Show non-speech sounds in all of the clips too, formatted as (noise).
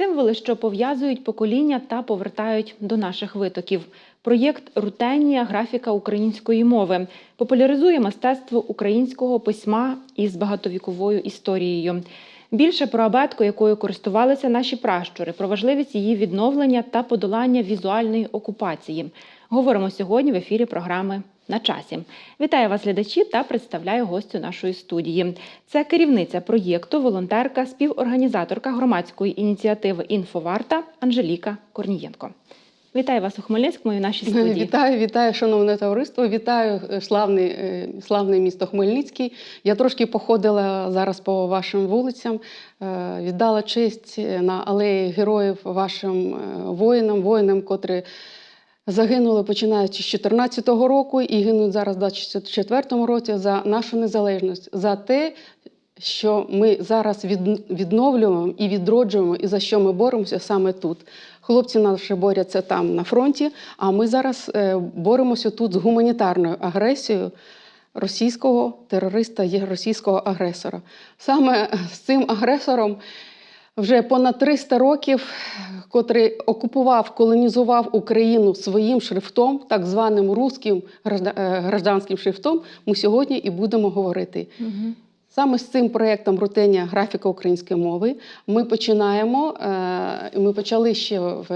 Символи, що пов'язують покоління та повертають до наших витоків. Проєкт Рутенія графіка української мови популяризує мистецтво українського письма із багатовіковою історією. Більше про абетку, якою користувалися наші пращури, про важливість її відновлення та подолання візуальної окупації. Говоримо сьогодні в ефірі програми на часі. Вітаю вас, глядачі, та представляю гостю нашої студії. Це керівниця проєкту, волонтерка, співорганізаторка громадської ініціативи Інфоварта Анжеліка Корнієнко. Вітаю вас у Хмельницькому і в нашій студії. Вітаю, вітаю, шановне товариство. Вітаю е, славний, е, славне місто Хмельницький. Я трошки походила зараз по вашим вулицям, е, віддала честь на алеї героїв вашим е, воїнам, воїнам, котрі загинули починаючи з 2014 року і гинуть зараз в 2024 році за нашу незалежність, за те, що ми зараз відновлюємо і відроджуємо, і за що ми боремося саме тут. Хлопці наші борються там на фронті, а ми зараз е, боремося тут з гуманітарною агресією російського терориста, є російського агресора. Саме з цим агресором вже понад 300 років, котрий окупував, колонізував Україну своїм шрифтом, так званим гражда- е, гражданським шрифтом, ми сьогодні і будемо говорити. Мгм. Саме з цим проєктом Рутення графіка української мови ми починаємо. е, Ми почали ще в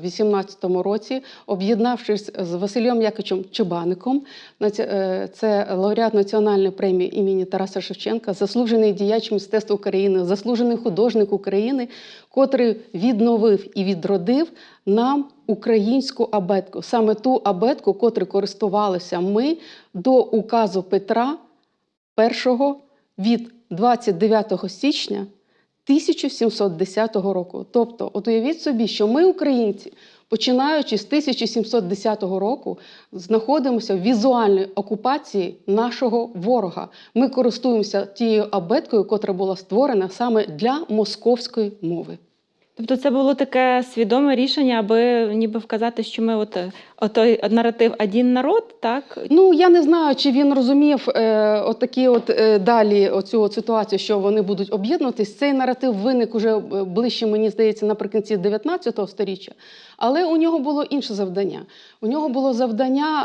2018 році, об'єднавшись з Василем Яковичем Чебаником. Наці- е, Це лауреат національної премії імені Тараса Шевченка, заслужений діяч мистецтва України, заслужений художник України, котрий відновив і відродив нам українську абетку, саме ту абетку, котрою користувалися ми до указу Петра першого від 29 січня 1710 року. Тобто, от уявіть собі, що ми, українці, починаючи з 1710 року, знаходимося в візуальній окупації нашого ворога. Ми користуємося тією абеткою, котра була створена саме для московської мови. Тобто це було таке свідоме рішення, аби ніби вказати, що ми от е, отой наратив один народ, так? Ну я не знаю, чи він розумів е, отакі от е, далі оцю от ситуацію, що вони будуть об'єднуватись. Цей наратив виник уже е, ближче, мені здається, наприкінці 19 століття. Але у нього було інше завдання. У нього було завдання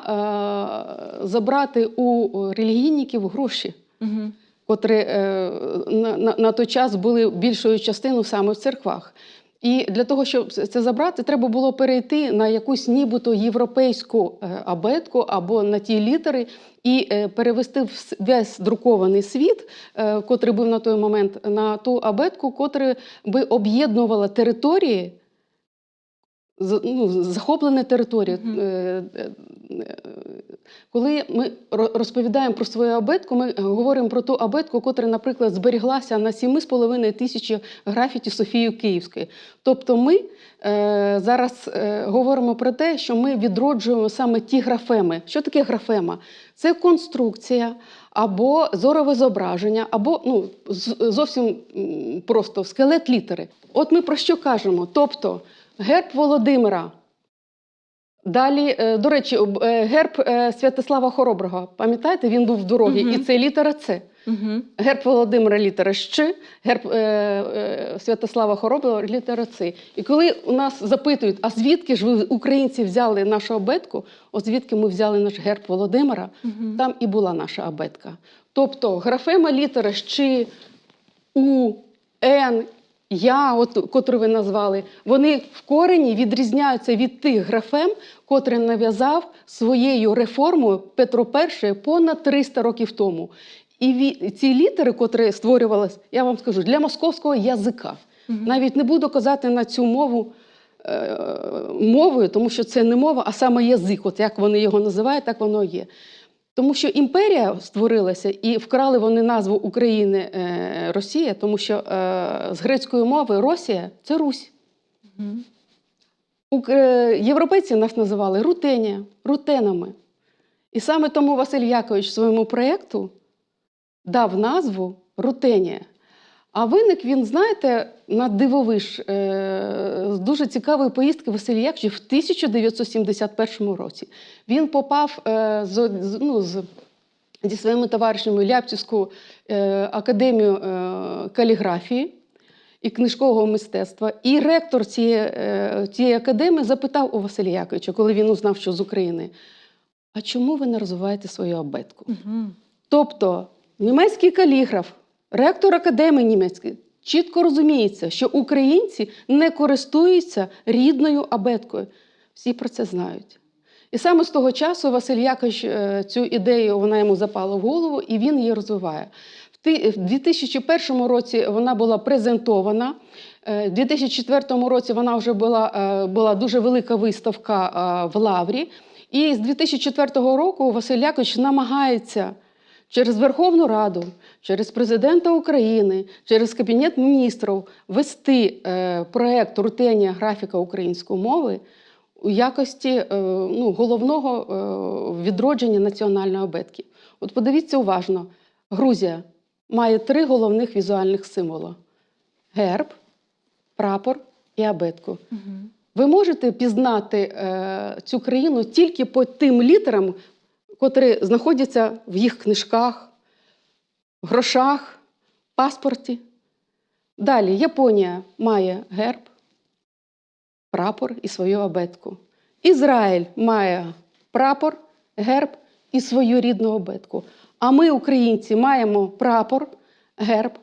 е, забрати у релігійників гроші. Угу. котрі е, на, на, на той час були більшою частиною саме в церквах. І для того, щоб це забрати, треба було перейти на якусь нібито європейську е, абетку або на ті літери і е, перевести весь друкований світ, е, котрий був на той момент, на ту абетку, котра би об'єднувала території. Ну. Мгм. Е, е, е, Коли ми розповідаємо про свою абетку, ми говоримо про ту абетку, котра, наприклад, зберіглася на 7,5 тисячі графіті Софії Київської. Тобто ми е, зараз е, говоримо про те, що ми відроджуємо саме ті графеми. Що таке графема? Це конструкція або зорове зображення, або ну, зовсім просто скелет літери. От ми про що кажемо? Тобто герб Володимира. Далі, е, до речі, е, герб е, Святослава Хороброго. Пам'ятаєте, він був в дорогі, Мгм. і це літера С. Угу. Герб Володимира літера Щ, герб е, е, Святослава Хороброго літера Ц. І коли у нас запитують, а звідки ж ви, українці, взяли нашу абетку, от звідки ми взяли наш герб Володимира, Угу. там і була наша абетка. Тобто графема літера Щ, У, Н, Я, от, котру ви назвали, вони в корені відрізняються від тих графем, котрі нав'язав своєю реформою Петро І понад 300 років тому. І ві- ці літери, котрі створювалися, я вам скажу, для московського язика. Мгм. Навіть не буду казати на цю мову е, мовою, тому що це не мова, а саме язик. От як вони його називають, так воно є. Тому що імперія створилася і вкрали вони назву України е, Росія, тому що е, з грецької мови Росія це Русь. Угу. Європейці нас називали рутенія, рутенами. І саме тому Василь Якович своєму проєкту дав назву Рутенія. А виник він, знаєте, на дивовиж е, з дуже цікавої поїздки Василь Якович в 1971 році. Він попав е, з, ну, з, зі своїми товаришами в Ляпцівську е, академію каліграфії. і книжкового мистецтва. І ректор цієї, цієї академії запитав у Василя Яковича, коли він узнав, що з України, а чому ви не розвиваєте свою абетку? Мгм. Тобто німецький каліграф, ректор академії німецької, чітко розуміється, що українці не користуються рідною абеткою. Всі про це знають. І саме з того часу Василь Якович е, цю ідею вона йому запала в голову, і він її розвиває. В 2001 році вона була презентована. Е, В 2004 році вона вже була, е, була дуже велика виставка в Лаврі. І з 2004 року Василь Якович намагається через Верховну Раду, через президента України, через Кабінет міністрів вести е, проект рутенія графіка української мови у якості е, ну, головного е, відродження національної абетки. От подивіться уважно: Грузія має три головних візуальних символа: герб, прапор і абетку. Ви можете пізнати е, цю країну тільки по тим літерам, котрі знаходяться в їх книжках, грошах, паспорті. Далі Японія має герб, прапор і свою абетку. Ізраїль має прапор, герб і свою рідну абетку. А ми, українці, маємо прапор, герб,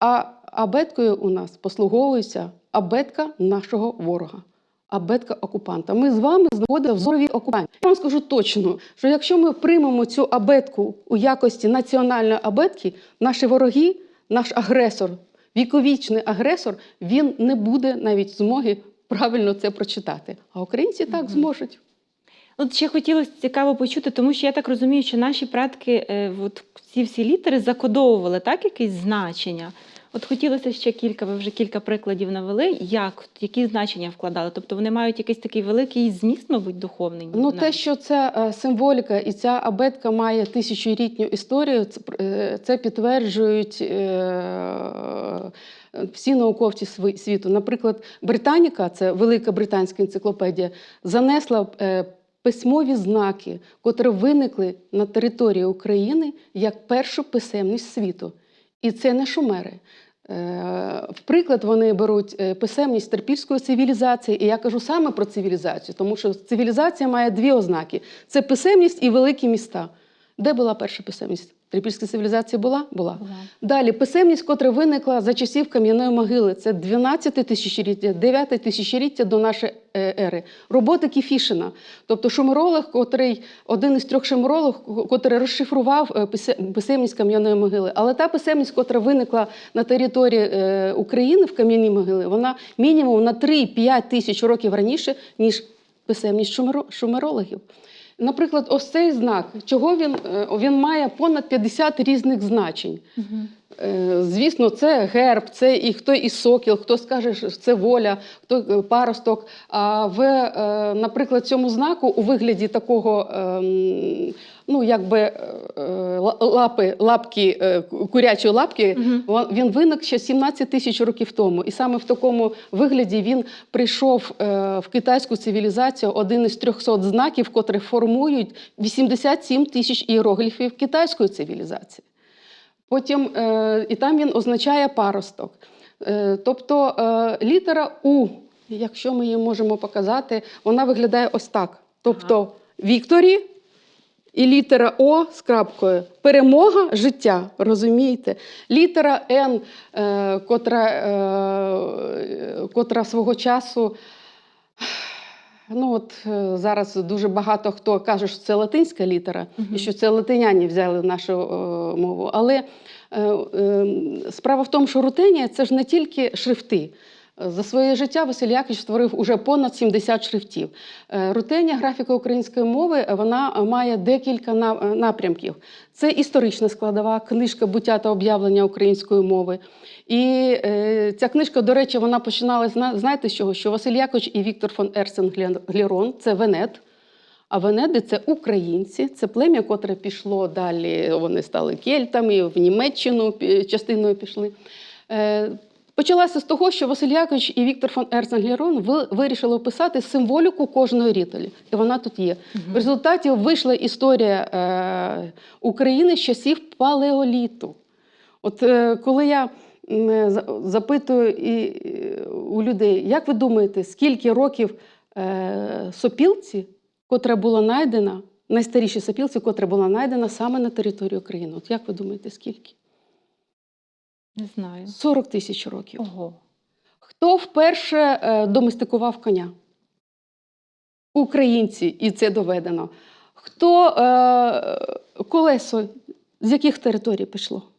а абеткою у нас послуговується абетка нашого ворога, абетка окупанта. Ми з вами знаходимося в зоровій окупанті. Я вам скажу точно, що якщо ми приймемо цю абетку у якості національної абетки, наші вороги, наш агресор, віковічний агресор, він не буде навіть змоги правильно це прочитати. А українці так зможуть. От ще хотілося цікаво почути, тому що я так розумію, що наші предки е, от ці всі літери закодовували так якесь значення. От хотілося ще кілька, ви вже кілька прикладів навели, як які значення вкладали. Тобто вони мають якийсь такий великий зміст, мабуть, духовний. Ну, навіть. те, що це е, символіка, і ця абетка має тисячолітню історію, це, е, підтверджують е, всі науковці світу. Наприклад, Британіка, це велика британська енциклопедія, занесла письмові знаки, котрі виникли на території України як першу писемність світу. І це не шумери. Е, В приклад вони беруть е, писемність терпільської цивілізації, і я кажу саме про цивілізацію, тому що цивілізація має дві ознаки: це писемність і великі міста. Де була перша писемність? Трипільська цивілізація була? Була. Була. Далі писемність, котра виникла за часів кам'яної могили, це 12 тисячоліття, 9 тисячоліття до нашої е, ери. Роботи Кіфішина, тобто шумеролог, котрий один із трьох шумерологів, котрий розшифрував е, писемність кам'яної могили. Але та писемність, котра виникла на території е, України в кам'яній могили, вона мінімум на 3-5 тисяч років раніше, ніж писемність шумеро- шумерологів. Наприклад, ось цей знак, чого він, е, він має понад 50 різних значень. Мгм. Е, Звісно, це герб, це і хто і сокіл, хто скаже, що це воля, хто е, паросток. А в, е, наприклад, цьому знаку у вигляді такого, ем, ну якби лапи, лапки, курячої лапки. Вон- Він виник ще 17 тисяч років тому, і саме в такому вигляді він прийшов в китайську цивілізацію, один із 300 знаків, котрі формують 87 тисяч іерогліфів китайської цивілізації. Потім е, і там він означає паросток. Е, тобто е, літера У, якщо ми її можемо показати, вона виглядає ось так. Тобто Вікторі і літера О з крапкою. Перемога життя, розумієте? Літера Н, е, котра, е, котра свого часу. Ну от е, зараз дуже багато хто каже, що це латинська літера, Мгм. і що це латиняні взяли нашу е, мову. Але е, е, справа в тому, що рутенія це ж не тільки шрифти. За своє життя Василь Якович створив уже понад 70 шрифтів. Е, Рутенія графіка української мови вона має декілька напрямків. Це історична складова, книжка буття та об'явлення української мови. І е, ця книжка, до речі, вона починалася, зна- знаєте з чого? Що Василь Якович і Віктор фон Ерсен Глерон це Венет. А Венеди це українці, це плем'я, котре пішло далі. Вони стали кельтами, в Німеччину частиною пішли. Е, Почалася з того, що Василь Якович і Віктор фон Ерцен-Глерон вирішили описати символіку кожної рітелі. І вона тут є. В результаті вийшла історія е, України з часів палеоліту. От е, коли я за- запитую і е, у людей, як ви думаєте, скільки років е, сопілці, котра була знайдена, найстарішій сопілці, котра була знайдена саме на території України? От як ви думаєте, скільки? Не знаю. 40 тисяч років. Ого. Хто вперше е, доместикував коня? Українці, і це доведено. Хто е, колесо з яких територій пішло?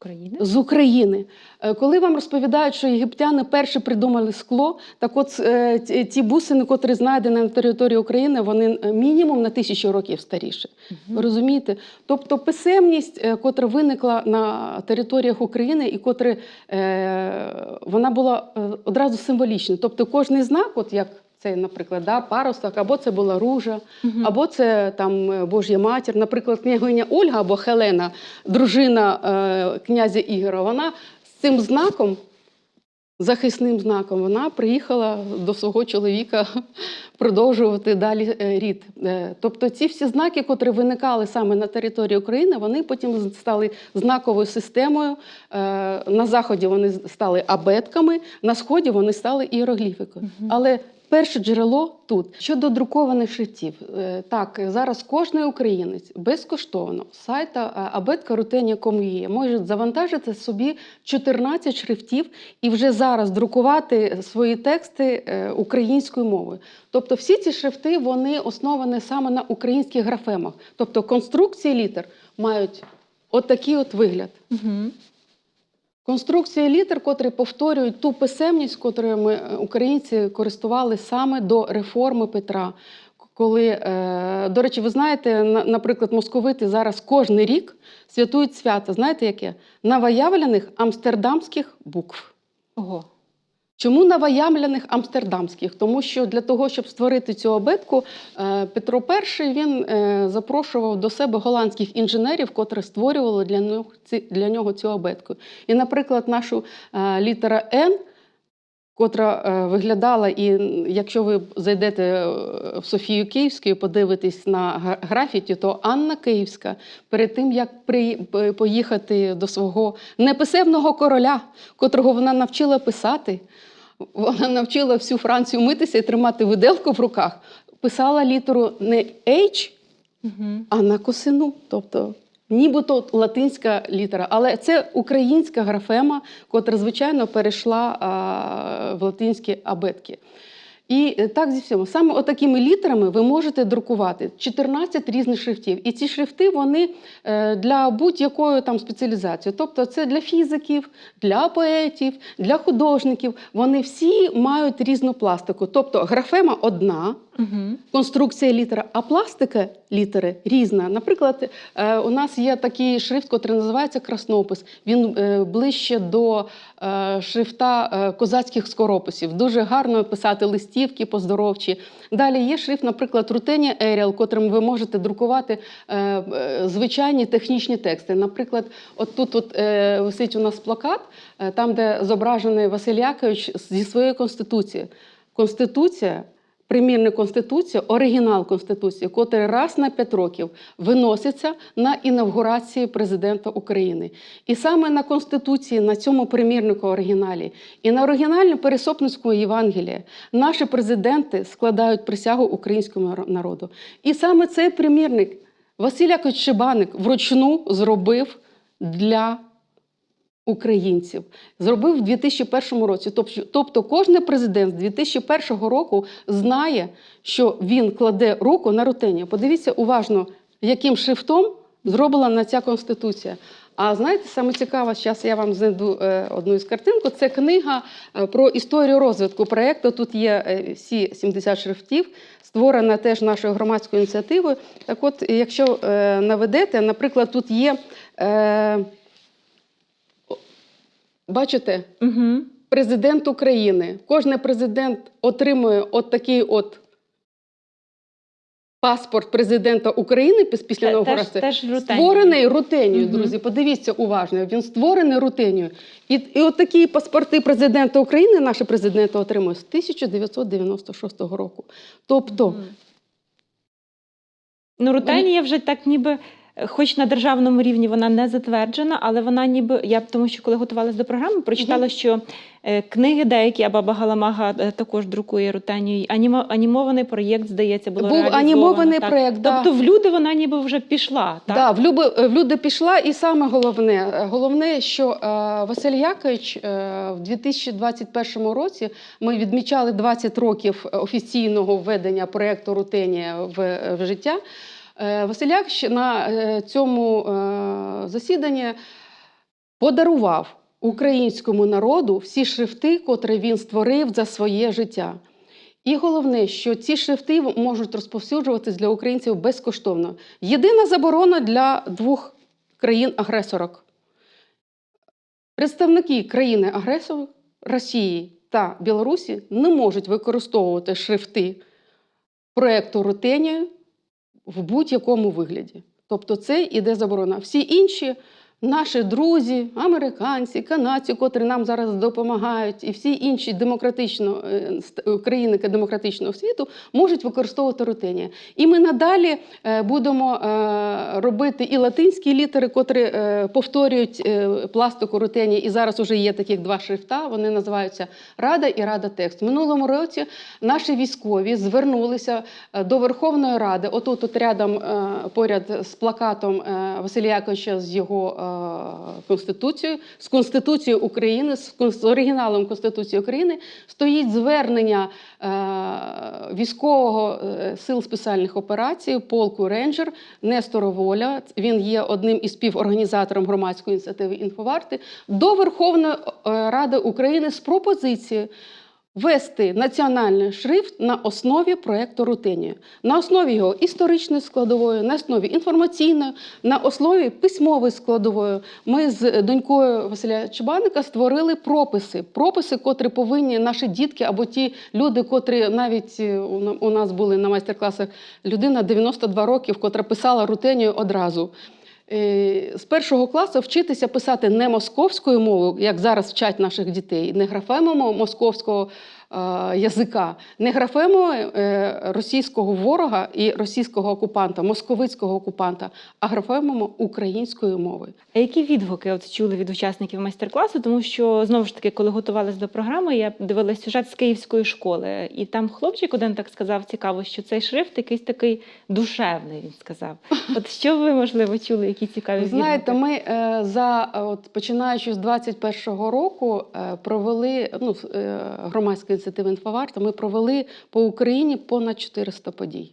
України? З України. Е, Коли вам розповідають, що єгиптяни перші придумали скло, так от е, ті- бусини, котрі знайдені на території України, вони е, мінімум на тисячу років старіші. Мгм. розумієте? Тобто писемність, котра виникла на територіях України, і котра е, вона була одразу символічна. Тобто кожний знак, от як цей, наприклад, да, паросток, або це була ружа, Мгм. або це там е, Божя матір. Наприклад, княгиня Ольга або Хелена, дружина е, князя Ігора, вона з цим знаком. Захисним знаком вона приїхала до свого чоловіка (laughs) продовжувати далі е, рід. Е, Тобто ці всі знаки, котрі виникали саме на території України, вони потім стали знаковою системою. Е, На заході вони стали абетками, на сході вони стали іерогліфікою. Мгм. Але перше джерело тут. Щодо друкованих шрифтів, е, так зараз кожен українець безкоштовно з сайта abetkarutenia.com.ua може завантажити собі 14 шрифтів і вже зараз друкувати свої тексти е, українською мовою. Тобто всі ці шрифти вони основані саме на українських графемах. Тобто конструкції літер мають отакий от вигляд. Мгм. Конструкції літер, котрі повторюють ту писемність, котрою е, українці користували саме до реформи Петра. Коли, е, до речі, ви знаєте, наприклад, московити зараз кожен рік святують свято. Знаєте яке? Новоявлених амстердамських букв. Ого. Чому новоявлених амстердамських? Тому що для того, щоб створити цю обетку, е, Петро І він е, запрошував до себе голландських інженерів, котрі створювали для нього, для нього цю обетку. І, наприклад, нашу е, літера Н, котра виглядала, і якщо ви зайдете в Софію Київську і подивитесь на графіті, то Анна Київська перед тим, як при, поїхати до свого неписемного короля, котрого вона навчила писати, вона навчила всю Францію митися і тримати виделку в руках, писала літеру не H, а на косину. Тобто нібито латинська літера. Але це українська графема, котра, звичайно, перейшла а, в латинські абетки. І е, так зі всього. Саме отакими літерами ви можете друкувати 14 різних шрифтів. І ці шрифти вони е, для будь-якої там спеціалізації. Тобто це для фізиків, для поетів, для художників. Вони всі мають різну пластику. Тобто графема одна, Мгм. конструкція літера, а пластика літери різна. Наприклад, е, у нас є такий шрифт, який називається краснопис. Він е, ближче до е, шрифта козацьких скорописів. Дуже гарно писати листівки поздоровчі. Далі є шрифт, наприклад, Рутенія Еріал, котрим ви можете друкувати звичайні технічні тексти. Наприклад, от тут от, висить у нас плакат, там, де зображений Василь Якович зі своєю конституцією. Конституція примірник Конституції, оригінал Конституції, котрий раз на 5 років виноситься на інавгурації президента України. І саме на Конституції, на цьому примірнику оригіналі, і на оригінальному Пересопницькому Євангелії наші президенти складають присягу українському народу. І саме цей примірник Василь Якович Шибаник вручну зробив для українців. Зробив в 2001 році. Тобто, кожен президент з 2001 року знає, що він кладе руку на рутені. Подивіться уважно, яким шрифтом зроблена ця конституція. А знаєте, саме цікаво, зараз я вам знайду е, одну із картинку. Це книга е, про історію розвитку проєкту. Тут є е, всі 70 шрифтів, створена теж нашою громадською ініціативою. Так от, якщо наведете, наприклад, тут є. Бачите, Мгм. президент України. Кожен президент отримує от такий от паспорт президента України після інаугурації. Теж, теж. Створений рутенією, Мгм. друзі. Подивіться уважно. Він створений рутенією. І, і от такі паспорти президента України наші президенти отримують з 1996 року. Тобто, Мгм. Ну, рутенія вже так ніби хоч на державному рівні вона не затверджена, але вона ніби я тому, що коли готувалася до програми, прочитала, що е, книги деякі, а баба Галамага е, також друкує рутенію. Анімо, анімований проєкт, здається, було Був анімований так. проєкт, да. Тобто в люди вона ніби вже пішла. Так? Да, в, люби, в люди пішла, і саме головне, е, головне, що е, Василь Якович е, в 2021 році ми відмічали 20 років офіційного введення проєкту Рутенія в, в життя. Е, Василь Якович на е, цьому е, засіданні подарував українському народу всі шрифти, котрі він створив за своє життя. І головне, що ці шрифти можуть розповсюджуватись для українців безкоштовно. Єдина заборона для двох країн-агресорок. Представники країни-агресору Росії та Білорусі не можуть використовувати шрифти проєкту Рутенія в будь-якому вигляді. Тобто це іде заборона. Всі інші наші друзі, американці, канадці, котрі нам зараз допомагають, і всі інші демократично е, країни демократичного світу можуть використовувати рутенія. І ми надалі е, будемо е, робити і латинські літери, котрі е, повторюють е, пластику рутенія. І зараз вже є таких два шрифта. Вони називаються Рада і Рада текст. Минулому році наші військові звернулися е, до Верховної Ради. Отут, от рядом е, поряд з плакатом е, Василя Яковича з його е, конституцією, з Конституцією України, з оригіналом Конституції України стоїть звернення е, військового е, сил спеціальних операцій, полку Нестора Воля. Він є одним із співорганізатором громадської ініціативи Інфоварти до Верховної е, Ради України з пропозицією ввести національний шрифт на основі проєкту Рутенія, на основі його історичної складової, на основі інформаційної, на основі письмової складової. Ми з донькою Василя Чебаника створили прописи, прописи, котрі повинні наші дітки або ті люди, котрі навіть е, у на- у нас були на майстер-класах людина 92 років, котра писала Рутенію одразу. Е, З першого класу вчитися писати не московською мовою, як зараз вчать наших дітей, не графемами московського язика, не графемами е, російського ворога і російського окупанта, московицького окупанта, а графемами української мови. А які відгуки от чули від учасників майстер-класу? Тому що знову ж таки, коли готувалась до програми, я дивилась сюжет з київської школи, і там хлопчик один так сказав цікаво, що цей шрифт якийсь такий душевний. Він сказав. (laughs) От що ви можливо чули? Які цікаві знаєте, відгуки? ми е, за е, от починаючи з 21-го року е, провели ну с- е, інфоварта. Ми провели по Україні понад 400 подій.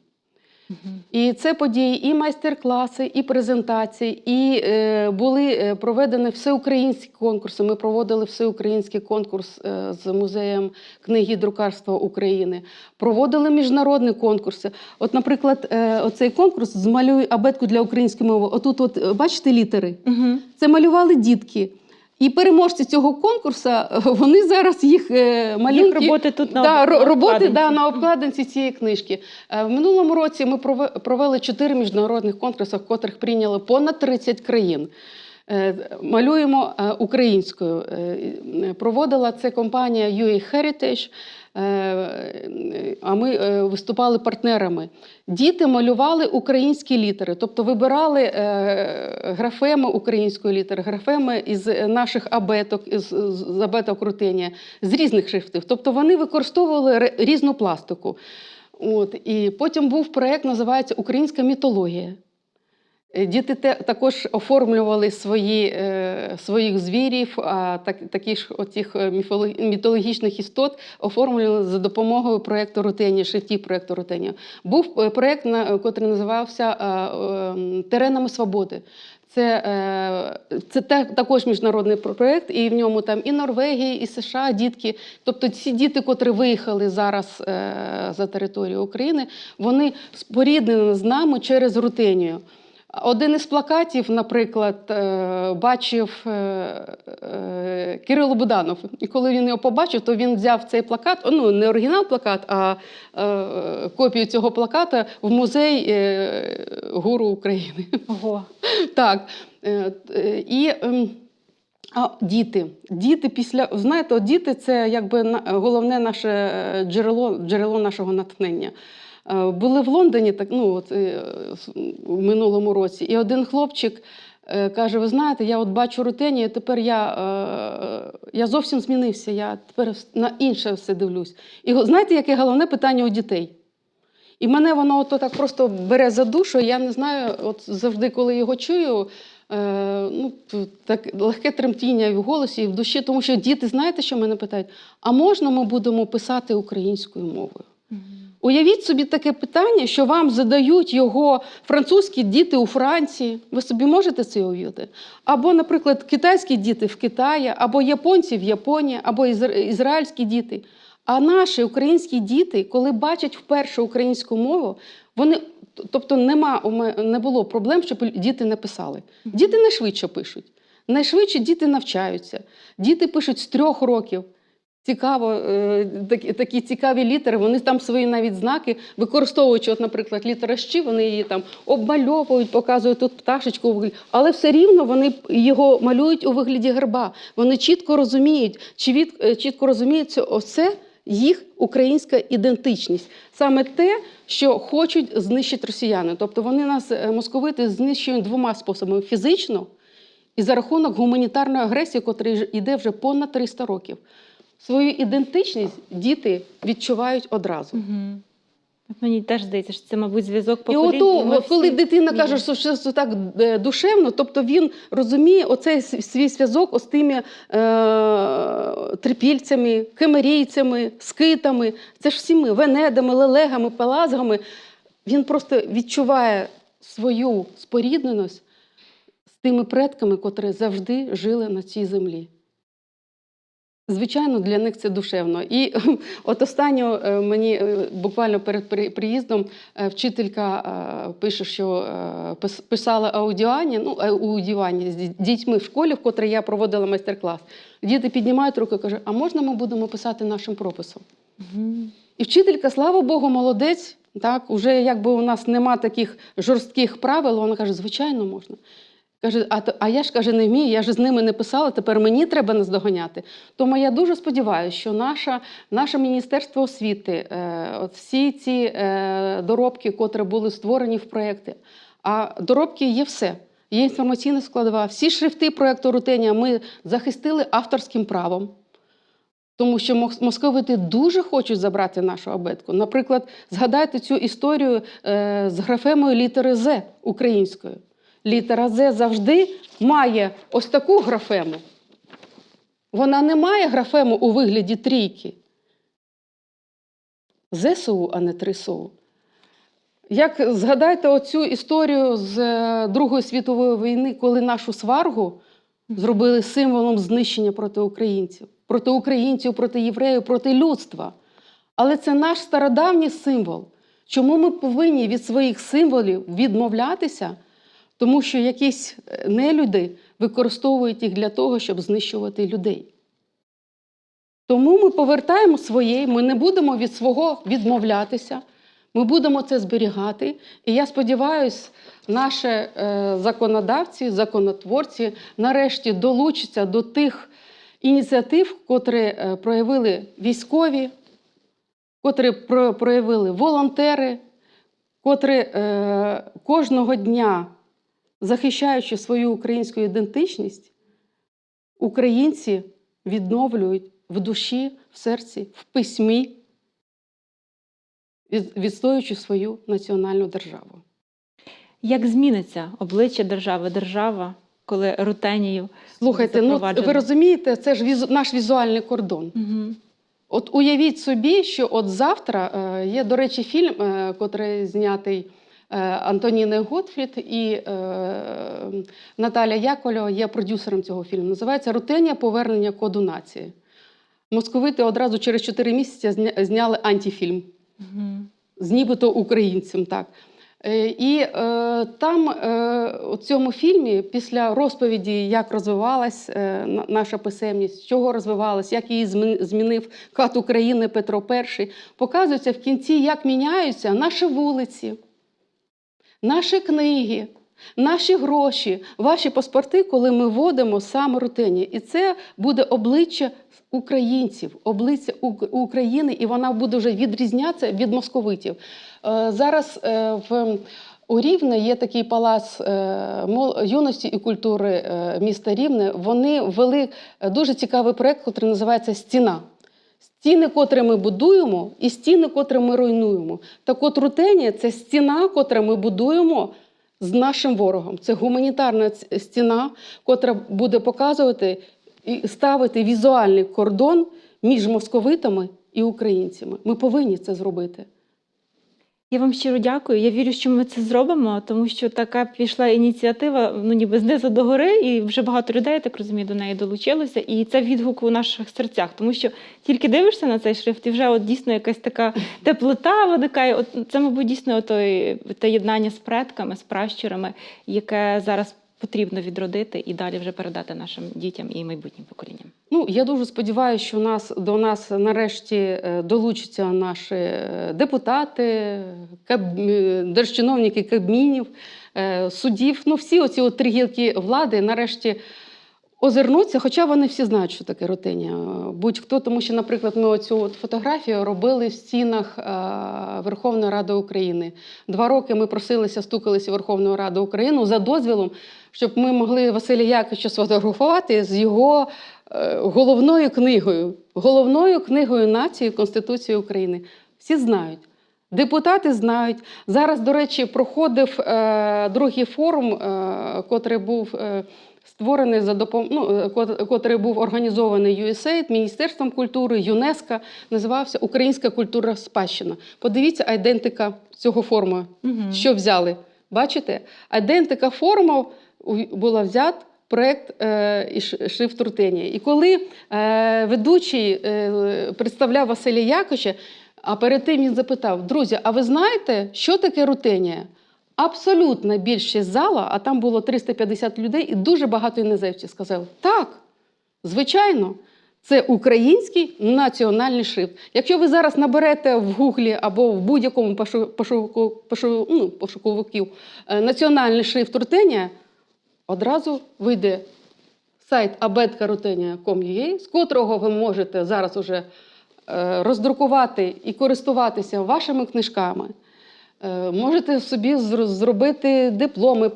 І це події, і майстер-класи, і презентації, і е, були е, проведені всеукраїнські конкурси. Ми проводили всеукраїнський конкурс е, з музеєм книги друкарства України. Проводили міжнародні конкурси. От, наприклад, е, оцей конкурс змалюй абетку для української мови. Отут, от бачите літери? Мгм. Це малювали дітки. І переможці цього конкурсу, е, вони зараз їх е, малюнки... Їх роботи тут на да, об- на роботи да, на обкладинці цієї книжки. Е, В минулому році ми прове- провели чотири міжнародних конкурси, в котрих прийняли понад 30 країн. Малюємо українською. Проводила це компанія UA Heritage, а ми е, виступали партнерами. Діти малювали українські літери, тобто вибирали е, графеми української літери, графеми із наших абеток, з абеток рутенія, з різних шрифтів. Тобто вони використовували різну пластику. От, і потім був проєкт, називається Українська мітологія. Е, Діти також оформлювали свої, е, своїх звірів, а так, такі ж оцих е, істот оформлювали за допомогою проєкту Рутенія, шрифтів проєкту Рутенія. Був проєкт, який називався е, е, Теренами свободи. Це, це та- також міжнародний про- проєкт, і в ньому там і Норвегія, і США дітки. Тобто ці діти, котрі виїхали зараз за територію України, вони споріднені з нами через рутенію. Один із плакатів, наприклад, е, бачив е, е, Кирило Буданов. І коли він його побачив, то він взяв цей плакат, ну не оригінал плакат, а копію цього плаката в музей гуру України. Ого. Так. І ем, а, діти. Діти після знаєте, діти це якби головне наше джерело, джерело нашого натхнення. Е, Були в Лондоні так, ну, от, е, в минулому році, і один хлопчик е, каже: Ви знаєте, я от бачу рутені, тепер я, я зовсім змінився, я тепер на інше все дивлюсь. І знаєте, яке головне питання у дітей? І мене воно ото так просто бере за душу. Я не знаю, от завжди, коли його чую, ну, так легке тремтіння в голосі, і в душі, тому що діти, знаєте, що мене питають? А можна ми будемо писати українською мовою? Уявіть собі таке питання, що вам задають його французькі діти у Франції. Ви собі можете це уявити? Або, наприклад, китайські діти в Китаї, або японці в Японії, або ізраїльські діти. А наші українські діти, коли бачать вперше українську мову, вони. Тобто нема, не було проблем, щоб діти не писали. Діти найшвидше пишуть. Найшвидше діти навчаються. Діти пишуть з трьох років. Цікаво, е, такі, такі цікаві літери, вони там свої навіть знаки використовуючи, от, наприклад, літера «щ», вони її там обмальовують, показують тут пташечку, але все рівно вони його малюють у вигляді герба. Вони чітко розуміють, чи від, е, чітко розуміють, що оце їх українська ідентичність. Саме те, що хочуть знищити росіяни. Тобто вони нас, е, московити, знищують двома способами: фізично і за рахунок гуманітарної агресії, котра йде вже понад 300 років. Свою ідентичність діти відчувають одразу. Угу. Мені теж здається, що це, мабуть, зв'язок І поколінь. ото, коли дитина каже, що щось так е, душевно, тобто він розуміє оцей свій зв'язок з тими е, трипільцями, кемерійцями, скитами, це ж всі ми, венедами, лелегами, пелазгами. Він просто відчуває свою спорідненість з тими предками, котрі завжди жили на цій землі. Звичайно, для них це душевно. І (laughs) от останньо е, мені е, буквально перед приїздом е, вчителька пише, що писала аудіані, ну, аудіані з дітьми в школі, в котрій я проводила майстер-клас. Діти піднімають руку і кажуть, а можна ми будемо писати нашим прописом? Мгм. І вчителька, слава Богу, молодець. Так, уже якби у нас нема таких жорстких правил, вона каже, звичайно, можна. Каже, а, а я ж каже, не вмію, я ж з ними не писала, тепер мені треба наздоганяти. Тому я дуже сподіваюся, що наша, наше Міністерство освіти, е, от всі ці е, доробки, котрі були створені в проєкті, а доробки є все. Є інформаційна складова. Всі шрифти проєкту Рутенія ми захистили авторським правом. Тому що московити дуже хочуть забрати нашу абетку. Наприклад, згадайте цю історію е, з графемою літери З українською. Літера З завжди має ось таку графему. Вона не має графему у вигляді трійки. ЗСУ, а не ТРИСУ. Як згадайте оцю історію з е, Другої світової війни, коли нашу сваргу зробили символом знищення проти українців, проти українців, проти євреїв, проти людства. Але це наш стародавній символ. Чому ми повинні від своїх символів відмовлятися? Тому що якісь е, нелюди використовують їх для того, щоб знищувати людей. Тому ми повертаємо своє, ми не будемо від свого відмовлятися, ми будемо це зберігати. І я сподіваюся, наші е, законодавці, законотворці нарешті долучаться до тих ініціатив, котрі е, проявили військові, котрі про- проявили волонтери, котрі кожного дня, захищаючи свою українську ідентичність, українці відновлюють в душі, в серці, в письмі, відстоюючи свою національну державу. Як зміниться обличчя держави, держава, коли рутенію Слухайте, ну ви розумієте, це ж візу- наш візуальний кордон. Угу. От уявіть собі, що от завтра е, є, до речі, фільм, е, котрий знятий е, Антоніною Готфрід і е, Наталя Якольо є продюсером цього фільму. Називається Рутенія повернення коду нації. Московити одразу через 4 місяці зняли антифільм Угу. з нібито українцем. Так. Е, І е, там е, у цьому фільмі, після розповіді, як розвивалась е, наша писемність, чого розвивалась, як її змінив кат України Петро І, показується в кінці, як міняються наші вулиці, наші книги, Наші гроші, ваші паспорти, коли ми вводимо саме рутині. І це буде обличчя українців, обличчя України, і вона буде вже відрізнятися від московитів. Е, Зараз е, в у Рівне є такий палац е, юності і культури міста Рівне. Вони ввели дуже цікавий проект, який називається Стіна. Стіни, котрі ми будуємо, і стіни, котрі ми руйнуємо. Так от рутенія це стіна, котра ми будуємо з нашим ворогом. Це гуманітарна стіна, котра буде показувати і ставити візуальний кордон між московитами і українцями. Ми повинні це зробити. Я вам щиро дякую. Я вірю, що ми це зробимо, тому що така пішла ініціатива, ну ніби знизу до гори, і вже багато людей, я так розумію, до неї долучилося. І це відгук у наших серцях, тому що тільки дивишся на цей шрифт, і вже от дійсно якась така теплота виникає. От це, мабуть, дійсно той те єднання з предками, з пращурами, яке зараз потрібно відродити і далі вже передати нашим дітям і майбутнім поколінням. Ну, я дуже сподіваюся, що нас до нас нарешті е, долучаться наші е, депутати, каб... держчиновники кабмінів, е, суддів. Ну, всі оці от три гілки влади нарешті озирнуться, хоча вони всі знають, що таке рутинія. Е, Будь-хто, тому що, наприклад, ми оцю от фотографію робили в стінах Верховної Ради України. Два роки ми просилися, стукалися Верховну Раду України за дозвілом, щоб ми могли Василя Яковича сфотографувати з його е, головною книгою, головною книгою нації Конституції України. Всі знають. Депутати знають. Зараз, до речі, проходив е, другий форум, е, котрий був е, створений за допом... ну, е, котрий був організований USAID, Міністерством культури, ЮНЕСКО, називався Українська культура спадщина. Подивіться айдентика цього форуму, Мгм. що взяли. Бачите? Айдентика форуму була взят проект е, шрифт Рутенія. І коли е, ведучий е, представляв Василя Яковича, а перед тим він запитав: друзі, а ви знаєте, що таке рутенія? Абсолютна більшість зала, а там було 350 людей, і дуже багато іноземців сказали: так, звичайно. Це український національний шрифт. Якщо ви зараз наберете в Гуглі або в будь-якому пошу- пошуку- пошу- ну, пошуковиків національний шрифт Рутенія, одразу вийде сайт abetkarutenia.com.ua, з котрого ви можете зараз уже е, роздрукувати і користуватися вашими книжками. Е, Можете собі зробити дипломи,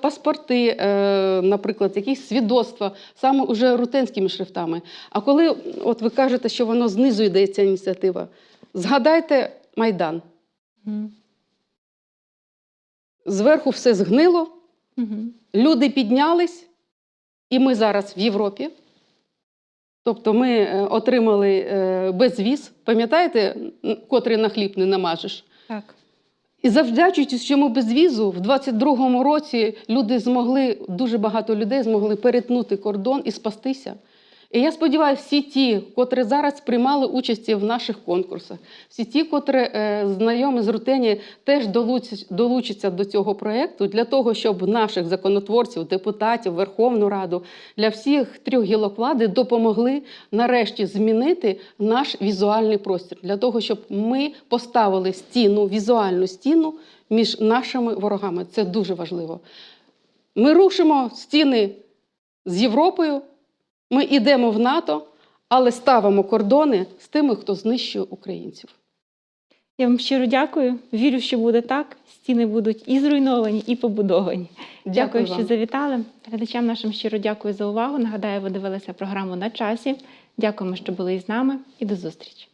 паспорти, е, наприклад, якісь свідоцтва, саме уже рутенськими шрифтами. А коли от ви кажете, що воно знизу йде ця ініціатива, згадайте Майдан. Зверху все згнило. Люди піднялись, і ми зараз в Європі. Тобто ми е, отримали е, безвіз, пам'ятаєте, котрий на хліб не намажеш? Так. І завдячуючи цьому безвізу, в 22-му році люди змогли, дуже багато людей змогли перетнути кордон і спастися. І я сподіваюся, всі ті, котрі зараз приймали участь в наших конкурсах, всі ті, котрі е, знайомі з рутині, теж долучаться до цього проєкту для того, щоб наших законотворців, депутатів, Верховну Раду, для всіх трьох гілок влади допомогли нарешті змінити наш візуальний простір, для того, щоб ми поставили стіну, візуальну стіну між нашими ворогами. Це дуже важливо. Ми рушимо стіни з Європою, ми йдемо в НАТО, але ставимо кордони з тими, хто знищує українців. Я вам щиро дякую. Вірю, що буде так. Стіни будуть і зруйновані, і побудовані. Дякую, дякую вам. що завітали. Глядачам нашим щиро дякую за увагу. Нагадаю, ви дивилися програму на часі. Дякуємо, що були із нами, і до зустрічі.